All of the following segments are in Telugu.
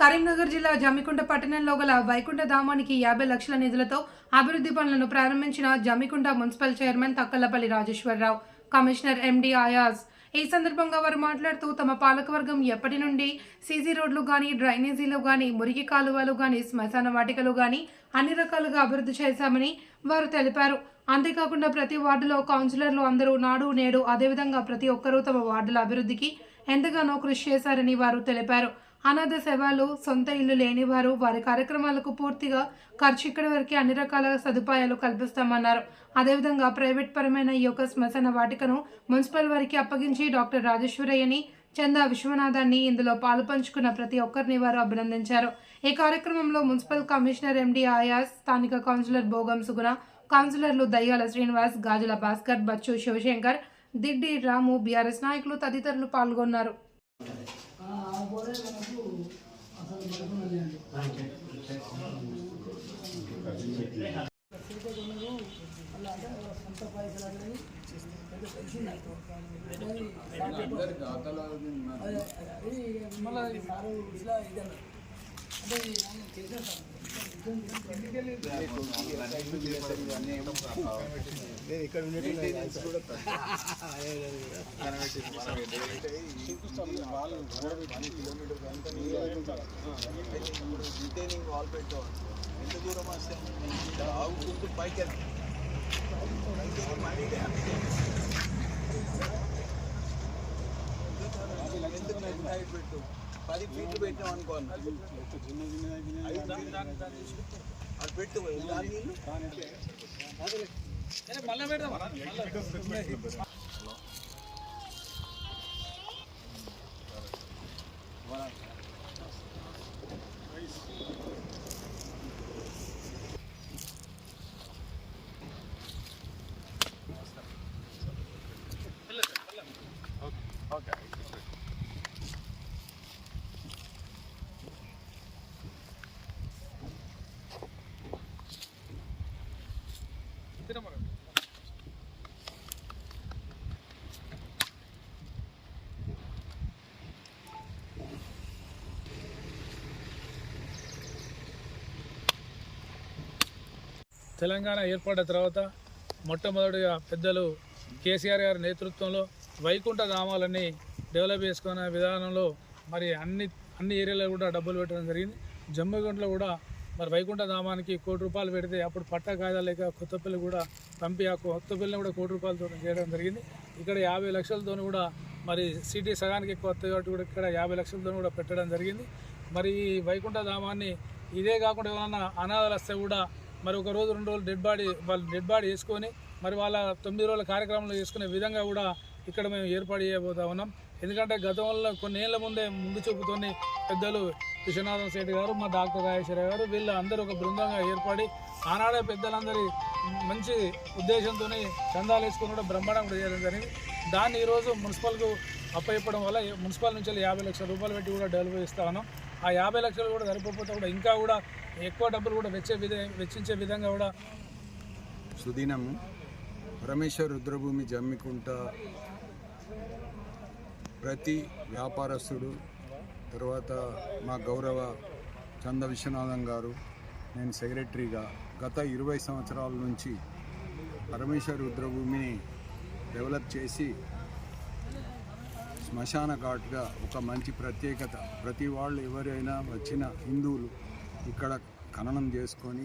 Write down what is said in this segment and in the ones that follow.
కరీంనగర్ జిల్లా జమ్మికుంట పట్టణంలో గల వైకుంఠ ధామానికి యాభై లక్షల నిధులతో అభివృద్ధి పనులను ప్రారంభించిన Jammikunta municipal chairman Takkalapalli Rajeswara Rao commissioner MD Ayaz ఈ సందర్భంగా వారు మాట్లాడుతూ తమ పాలకవర్గం ఎప్పటి నుండి సీసీ రోడ్లు కానీ డ్రైనేజీలు కానీ మురికి కాలువలు కానీ శ్మశాన వాటికలు కానీ అన్ని రకాలుగా అభివృద్ధి చేశామని వారు తెలిపారు. అంతేకాకుండా ప్రతి వార్డులో కౌన్సిలర్లు అందరూ నాడు నేడు అదేవిధంగా ప్రతి ఒక్కరూ తమ వార్డుల అభివృద్ధికి ఎంతగానో కృషి చేశారని వారు తెలిపారు. అనాథ సేవలు సొంత ఇల్లు లేనివారు వారి కార్యక్రమాలకు పూర్తిగా ఖర్చు ఇక్కడి వరకు అన్ని రకాల సదుపాయాలు కల్పిస్తామన్నారు. అదేవిధంగా ప్రైవేట్ పరమైన ఈ యొక్క శ్మశాన వాటికను మున్సిపల్ వారికి అప్పగించి డాక్టర్ రాజేశ్వరయ్యని చందా విశ్వనాథాన్ని ఇందులో పాలు పంచుకున్న ప్రతి ఒక్కరిని వారు అభినందించారు. ఈ కార్యక్రమంలో మున్సిపల్ కమిషనర్ ఎండి ఆయాస్ స్థానిక కౌన్సిలర్ భోగం సుగుణ కౌన్సిలర్లు దయ్యాల శ్రీనివాస్ గాజుల భాస్కర్ బచ్చు శివశంకర్ దిడ్డి రాము బీఆర్ఎస్ నాయకులు తదితరులు పాల్గొన్నారు. మళ్ళీ సారు ఇలా ఇదన్నా అంటే రిటైనింగ్ వాల్ పెట్టేవాడు ఎంత దూరం వస్తే ఆగుకుంటూ పైకి మళ్ళీ ఎందుకు నెట్ హైట్ పెట్టు పది ఫీట్లు పెట్టాం అనుకో అది పెట్టు దాని నీళ్ళు తెలంగాణ ఏర్పడిన తర్వాత మొట్టమొదటిగా పెద్దలు కేసీఆర్ గారి నేతృత్వంలో వైకుంఠ ధామాలన్నీ డెవలప్ చేసుకునే విధానంలో మరి అన్ని అన్ని ఏరియాలో కూడా డబ్బులు పెట్టడం జరిగింది. జమ్మగుంటలో కూడా మరి వైకుంఠ ధామానికి కోటి రూపాయలు పెడితే అప్పుడు పట్ట కాయదా లేక కొత్తపల్లి కూడా పంపి ఆ కొత్తపల్లిని కూడా కోటి రూపాయలతో చేయడం జరిగింది. ఇక్కడ యాభై లక్షలతో కూడా మరి సిటీ సగానికి ఎక్కువ వస్తాయి కాబట్టి కూడా ఇక్కడ యాభై లక్షలతో కూడా పెట్టడం జరిగింది. మరి ఈ వైకుంఠ ధామాన్ని ఇదే కాకుండా ఏమైనా అనాథాలు వస్తే కూడా మరి ఒక రోజు రెండు రోజులు డెడ్ బాడీ వాళ్ళు డెడ్ బాడీ వేసుకొని మరి వాళ్ళ తొమ్మిది రోజుల కార్యక్రమాలు చేసుకునే విధంగా కూడా ఇక్కడ మేము ఏర్పాటు చేయబోతా ఉన్నాం. ఎందుకంటే గతంలో కొన్ని ఏళ్ళ ముందే ముందు చూపుతోని పెద్దలు విశ్వనాథం శెట్టి గారు మా డాక్టర్ రాజేశ్వర గారు వీళ్ళు అందరూ ఒక బృందంగా ఏర్పడి ఆనాడే పెద్దలందరి మంచి ఉద్దేశంతో చందాలు వేసుకుని కూడా బ్రహ్మాండం కూడా చేయడం జరిగింది. దాన్ని ఈరోజు మున్సిపల్కు ఇవ్వడం వల్ల మున్సిపల్ నుంచి యాభై లక్షల రూపాయలు పెట్టి కూడా డెవలప్ ఇస్తా ఉన్నాం. ఆ యాభై లక్షలు కూడా సరిపోతే కూడా ఇంకా కూడా ఎక్కువ డబ్బులు కూడా వెచ్చే విధ వెచ్చించే విధంగా కూడా సుదినము పరమేశ్వర రుద్రభూమి జమ్మికుంట ప్రతి వ్యాపారస్తుడు తర్వాత మా గౌరవ చంద విశ్వనాథం గారు నేను సెక్రటరీగా గత ఇరవై సంవత్సరాల నుంచి పరమేశ్వర రుద్రభూమిని డెవలప్ చేసి శ్మశాన ఘాట్గా ఒక మంచి ప్రత్యేకత. ప్రతి వాళ్ళు ఎవరైనా వచ్చిన హిందువులు ఇక్కడ ఖననం చేసుకొని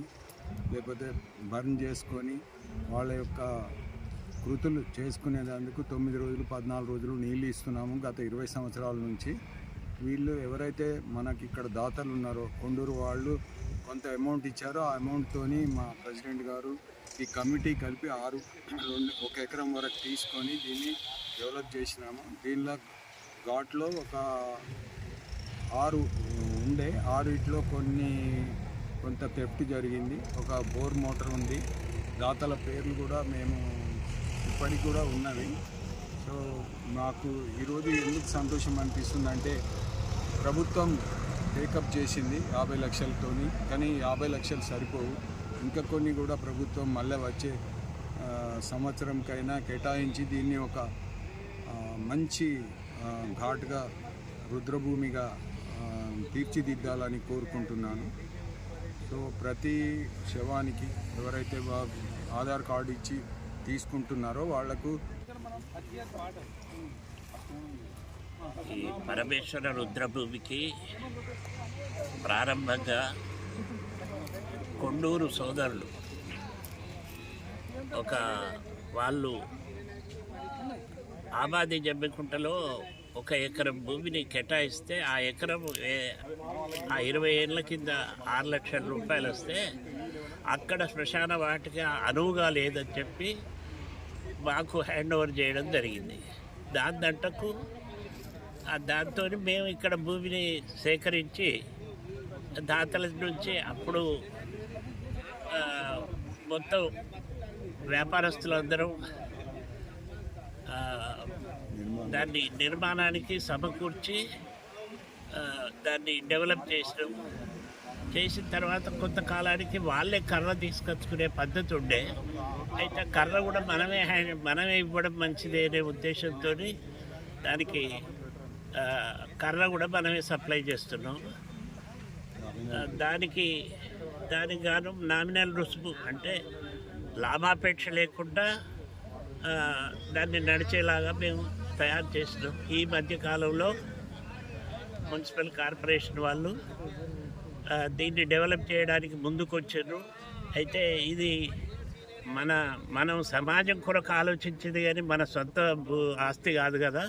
లేకపోతే బర్న్ చేసుకొని వాళ్ళ యొక్క కృతులు చేసుకునేందుకు తొమ్మిది రోజులు పద్నాలుగు రోజులు నీళ్ళు ఇస్తున్నాము. గత ఇరవై సంవత్సరాల నుంచి వీళ్ళు ఎవరైతే మనకి ఇక్కడ దాతలు ఉన్నారో కొండూరు వాళ్ళు కొంత అమౌంట్ ఇచ్చారో ఆ అమౌంట్తోని మా ప్రెసిడెంట్ గారు ఈ కమిటీ కలిపి ఆరు రెండు ఒక ఎకరం వరకు తీసుకొని దీన్ని డెవలప్ చేసినాము. దీనిలో ఘాట్లో ఒక ఆరు ఉండే. ఆరుట్లో కొన్ని కొంత థెఫ్ట్ జరిగింది. ఒక బోర్ మోటార్ ఉంది. దాతల పేర్లు కూడా మేము ఇప్పటికి కూడా ఉన్నవి. సో నాకు ఈరోజు ఎందుకు సంతోషం అనిపిస్తుందంటే ప్రభుత్వం టేకప్ చేసింది యాభై లక్షలతోని కానీ యాభై లక్షలు సరిపోవు. ఇంకా కొన్ని కూడా ప్రభుత్వం మళ్ళీ వచ్చే సంవత్సరంకైనా కేటాయించి దీన్ని ఒక మంచి ఘాట్గా రుద్రభూమిగా తీర్చిదిద్దాలని కోరుకుంటున్నాను. సో ప్రతి శవానికి ఎవరైతే వా- ఆధార్ కార్డు ఇచ్చి తీసుకుంటున్నారో వాళ్ళకు ఈ పరమేశ్వర రుద్రభూమికి ప్రారంభంగా కొండూరు సోదరులు ఒక వాళ్ళు ఆబాది జమ్మికుంటలో ఒక ఎకరం భూమిని కేటాయిస్తే ఆ ఎకరం ఆ ఇరవై ఏళ్ళ కింద ఆరు లక్షల రూపాయలు వస్తే అక్కడ శ్మశాన వాటికి అనువుగా లేదని చెప్పి మాకు హ్యాండ్ ఓవర్ చేయడం జరిగింది. దాని దంటకు దాంతో మేము ఇక్కడ భూమిని సేకరించి దాతల నుంచి అప్పుడు మొత్తం వ్యాపారస్తులందరం దాన్ని నిర్మాణానికి సమకూర్చి దాన్ని డెవలప్ చేసినాం. చేసిన తర్వాత కొంతకాలానికి వాళ్ళే కర్ర తీసుకొచ్చుకునే పద్ధతి ఉండే. అయితే కర్ర కూడా మనమే మనమే ఇవ్వడం మంచిది అనే ఉద్దేశంతో దానికి కర్ర కూడా మనమే సప్లై చేస్తున్నాం. దానికి దానికి గాను నామినల్ రుసుము అంటే లాభాపేక్ష లేకుండా దాన్ని నడిచేలాగా మేము తయారు చేసినాం. ఈ మధ్య కాలంలో మున్సిపల్ కార్పొరేషన్ వాళ్ళు దీన్ని డెవలప్ చేయడానికి ముందుకొచ్చారు. అయితే ఇది మన మనం సమాజం కొరకు ఆలోచించింది కానీ మన సొంత ఆస్తి కాదు కదా.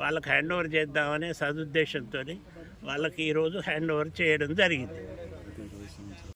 వాళ్ళకి హ్యాండ్ ఓవర్ చేద్దామనే సదుద్దేశంతో వాళ్ళకి ఈరోజు హ్యాండ్ ఓవర్ చేయడం జరిగింది.